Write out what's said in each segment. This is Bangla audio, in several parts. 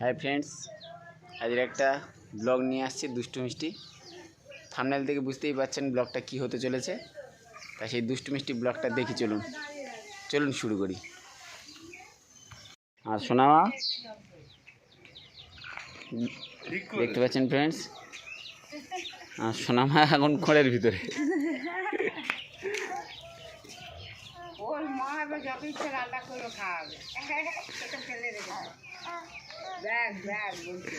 হাই ফ্রেন্ডস আজকের একটা ব্লগ নিয়ে আসছি, দুষ্টু মিষ্টি। থামনেল থেকে বুঝতেই পারছেন ব্লগটা কি হতে চলেছে। তা সেই দুষ্টু মিষ্টি ব্লগটা দেখি চলুন। চলুন শুরু করি। আর শোনামা দেখতে পাচ্ছেন ফ্রেন্ডস আর সোনামা এখন ঘরের ভিতরে। ওর মা যত ইচ্ছে রান্না করে খাওয়াবে। ব্যাগ ব্যাগ বলছে।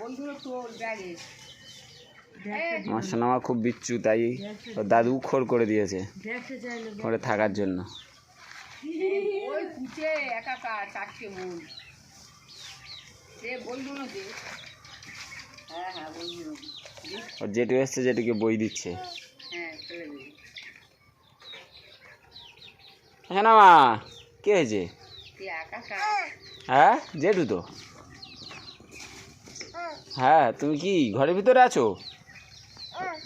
বন্ধুরা তোর ব্যাগে। আমার সোনামা খুব বিচ্ছু তাই ওর দাদু খোর করে দিয়েছে ঘরে থাকার জন্য। ওই কুচে একাকার চারটে মন। সে বলব না যে হ্যাঁ হ্যাঁ বলব না ওর যেটু এসছে যেটুকে বই দিচ্ছে। হ্যাঁ হ্যাঁ মা কে হয়েছে? হ্যাঁ জেঠু তো। হ্যাঁ তুমি কি ঘরের ভিতরে আছো?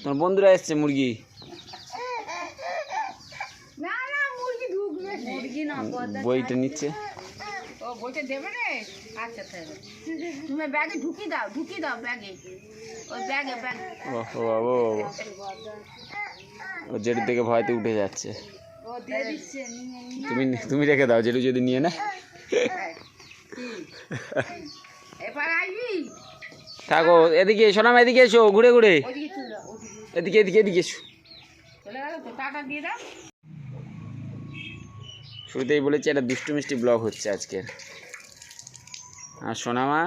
তোমার বন্ধুরা এসছে মুরগি। না না মুরগি ঢুকবে। মুরগি না বইটা নিচ্ছে। ও বলতে দেবে রে? আচ্ছা তুমি ব্যাগে ঢুকি দাও ঢুকি দাও ব্যাগে। ওই ব্যাগে ব্যাগ। ও ও ও জেঠুর থেকে ভয়তে উঠে যাচ্ছে। ও দিয়ে দিচ্ছে। নিয়ে নিয়ে তুমি তুমি রেখে দাও জেঠু যদি নিয়ে আসবি থাকো এদিকে এসো সোনাম এদিকে এসো ঘুরে ঘুরে। এদিকে এদিকে এদিকে এসো। শুরুতেই বলেছি একটা দুষ্টু মিষ্টি ব্লগ হচ্ছে আজকের। আর সোনামা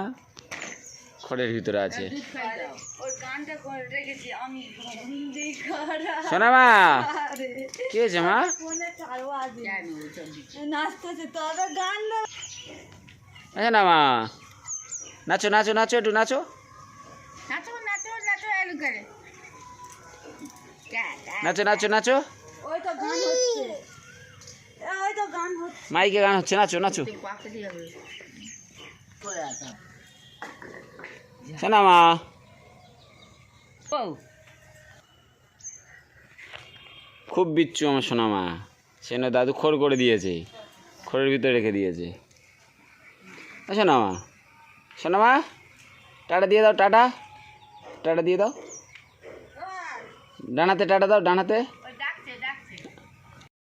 খড়ের ভিতরে আছে। করা সোনামা কি হয়েছে মা? না মা নাচো নাচো নাচো একটু নাচো। নাচো নাচো নাচো এলু করে নাচো নাচো নাচো। ওই তো গান হচ্ছে। এ, ওই তো গান হচ্ছে। মাইকে গান হচ্ছে নাচো নাচো। পাকে দিয়ে হবে করে আসা সোনামা ও খুব বিচ্ছু আমার সোনামা। সে না দাদু খড় করে দিয়েছে। খড়ের ভিতরে রেখে দিয়েছে। সোনামা সোনামা, টাটা দিয়ে দাও, টাটা। টাটা দিয়ে দাও। ডানাতে টাটা দাও, ডানাতে।